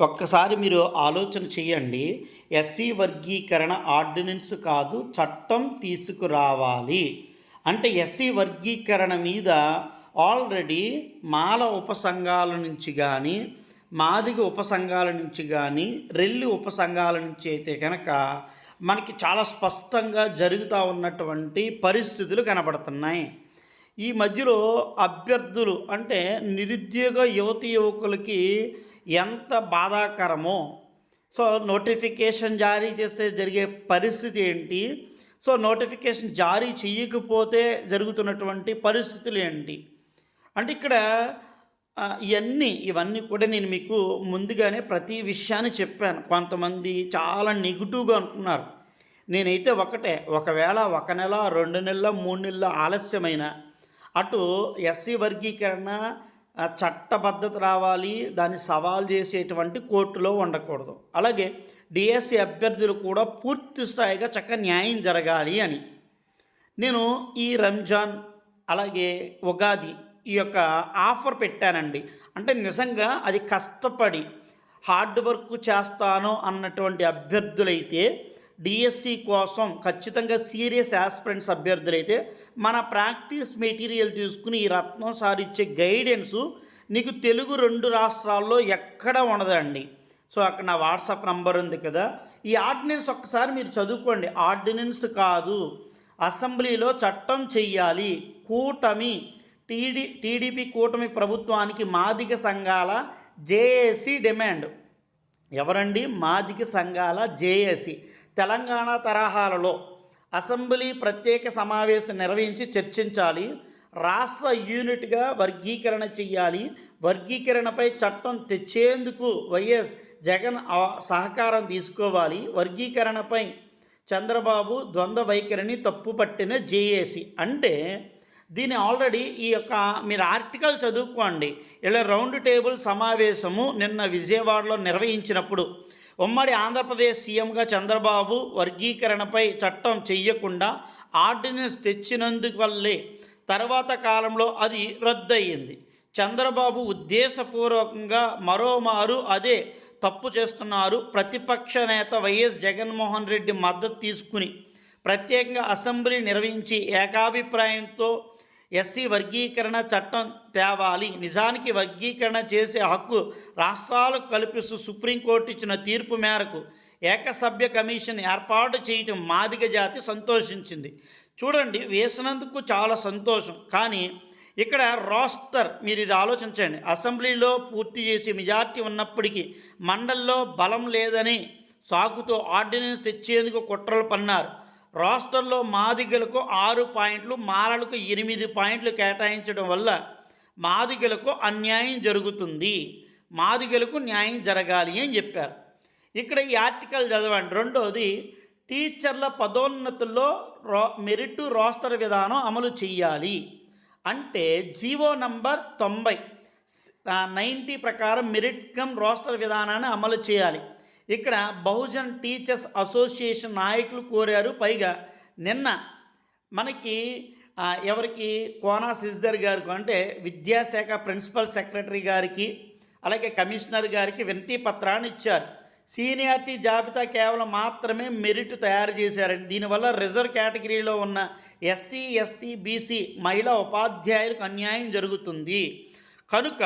ఒక్కసారి మీరు ఆలోచన చేయండి. ఎస్సీ వర్గీకరణ ఆర్డినెన్స్ కాదు చట్టం తీసుకురావాలి. అంటే ఎస్సీ వర్గీకరణ మీద ఆల్రెడీ మాల ఉపసంఘాల నుంచి కానీ మాదిగ ఉపసంఘాల నుంచి కానీ రెల్లి ఉపసంఘాల నుంచి అయితే కనుక మనకి చాలా స్పష్టంగా జరుగుతూ ఉన్నటువంటి పరిస్థితులు కనబడుతున్నాయి. ఈ మధ్యలో అభ్యర్థులు అంటే నిరుద్యోగ యువతి యువకులకి ఎంత బాధాకరమో. సో నోటిఫికేషన్ జారీ చేస్తే జరిగే పరిస్థితి ఏంటి? సో నోటిఫికేషన్ జారీ చేయకపోతే జరుగుతున్నటువంటి పరిస్థితులు ఏంటి? అంటే ఇక్కడ ఇవన్నీ ఇవన్నీ కూడా నేను మీకు ముందుగానే ప్రతి విషయాన్ని చెప్పాను. కొంతమంది చాలా నెగిటివ్గా అంటున్నారు. నేనైతే ఒకటే ఒకవేళ ఒక నెల రెండు నెలల మూడు నెలల ఆలస్యమైన అటు ఎస్సీ వర్గీకరణ చట్టబద్ధత రావాలి దాన్ని సవాల్ చేసేటువంటి కోర్టులో ఉండకూడదు. అలాగే డిఎస్సి అభ్యర్థులు కూడా పూర్తి స్థాయిగా చక్కగా న్యాయం జరగాలి అని. నేను ఈ రంజాన్ అలాగే ఉగాది ఈ యొక్క ఆఫర్ పెట్టానండి. అంటే నిజంగా అది కష్టపడి హార్డ్ వర్క్ చేస్తాను అన్నటువంటి అభ్యర్థులైతే డిఎస్సి కోసం ఖచ్చితంగా సీరియస్ ఆస్పిరెంట్స్ అభ్యర్థులైతే మన ప్రాక్టీస్ మెటీరియల్ తీసుకుని ఈ రత్నం సార్ ఇచ్చే గైడెన్సు నీకు తెలుగు రెండు రాష్ట్రాల్లో ఎక్కడ ఉండదండి. సో అక్కడ నా వాట్సాప్ నంబర్ ఉంది కదా. ఈ ఆర్డినెన్స్ ఒక్కసారి మీరు చదువుకోండి. ఆర్డినెన్స్ కాదు. అసెంబ్లీలో చట్టం చెయ్యాలి. కూటమి టీడీ టీడీపీ కూటమి ప్రభుత్వానికి మాదిక సంఘాల జేఏసీ డిమాండ్ ఎవరండి? మాదిక సంఘాల జేఏసీ తెలంగాణ తరహాలలో అసెంబ్లీ ప్రత్యేక సమావేశం నిర్వహించి చర్చించాలి రాష్ట్ర యూనిట్గా వర్గీకరణ చెయ్యాలి వర్గీకరణపై చట్టం తెచ్చేందుకు వైఎస్ జగన్ సహకారం తీసుకోవాలి వర్గీకరణపై చంద్రబాబు ద్వంద్వ వైఖరిని తప్పుపట్టిన జేఏసీ. అంటే దీన్ని ఆల్రెడీ ఈ యొక్క మీరు ఆర్టికల్ చదువుకోండి. ఇలా రౌండ్ టేబుల్ సమావేశము నిన్న విజయవాడలో నిర్వహించినప్పుడు ఉమ్మడి ఆంధ్రప్రదేశ్ సీఎంగా చంద్రబాబు వర్గీకరణపై చట్టం చెయ్యకుండా ఆర్డినెన్స్ తెచ్చినందుకు వల్లే తర్వాత కాలంలో అది రద్దయింది. చంద్రబాబు ఉద్దేశపూర్వకంగా మరోమారు అదే తప్పు చేస్తున్నారు. ప్రతిపక్ష నేత వైఎస్ జగన్మోహన్ రెడ్డి మద్దతు తీసుకుని ప్రత్యేకంగా అసెంబ్లీ నిర్వహించి ఏకాభిప్రాయంతో ఎస్సీ వర్గీకరణ చట్టం తేవాలి. నిజానికి వర్గీకరణ చేసే హక్కు రాష్ట్రాలకు కల్పిస్తూ సుప్రీంకోర్టు ఇచ్చిన తీర్పు మేరకు ఏకసభ్య కమిషన్ ఏర్పాటు చేయటం మాదిగ జాతి సంతోషించింది. చూడండి వేసినందుకు చాలా సంతోషం. కానీ ఇక్కడ రోస్టర్ మీరు ఇది ఆలోచించండి. అసెంబ్లీలో పూర్తి చేసి మెజార్టీ ఉన్నప్పటికీ మండల్లో బలం లేదని సాకుతో ఆర్డినెన్స్ తెచ్చేందుకు కుట్రలు పన్నారు. రాష్ట్రంలో మాదిగలకు ఆరు పాయింట్లు మాలలకు ఎనిమిది పాయింట్లు కేటాయించడం వల్ల మాదిగలకు అన్యాయం జరుగుతుంది. మాదిగలకు న్యాయం జరగాలి అని చెప్పారు. ఇక్కడ ఈ ఆర్టికల్ చదవండి. రెండోది టీచర్ల పదోన్నతుల్లో రా మెరిట్ రోస్టర్ విధానం అమలు చేయాలి అంటే జీవో నంబర్ తొంభై నైంటీ ప్రకారం మెరిట్ కమ్ రోస్టర్ విధానాన్ని అమలు చేయాలి. ఇక్కడ బహుజన్ టీచర్స్ అసోసియేషన్ నాయకులు కోరారు. పైగా నిన్న మనకి ఎవరికి కోనా సిస్దర్ గారికి అంటే విద్యాశాఖ ప్రిన్సిపల్ సెక్రటరీ గారికి అలాగే కమిషనర్ గారికి వినతి పత్రాన్ని ఇచ్చారు. సీనియారిటీ జాబితా కేవలం మాత్రమే మెరిట్ తయారు చేశారండి. దీనివల్ల రిజర్వ్ కేటగిరీలో ఉన్న ఎస్సీ ఎస్టీ బీసీ మహిళా ఉపాధ్యాయులకు అన్యాయం జరుగుతుంది. కనుక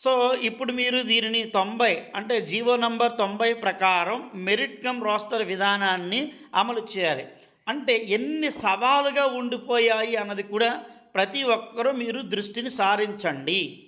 సో ఇప్పుడు మీరు దీనిని తొంభై అంటే జీవో నంబర్ తొంభై ప్రకారం మెరిట్ కమ్ రోస్టర్ విధానాన్ని అమలు చేయాలి. అంటే ఎన్ని సవాలుగా ఉండిపోయాయి అన్నది కూడా ప్రతి ఒక్కరూ మీరు దృష్టిని సారించండి.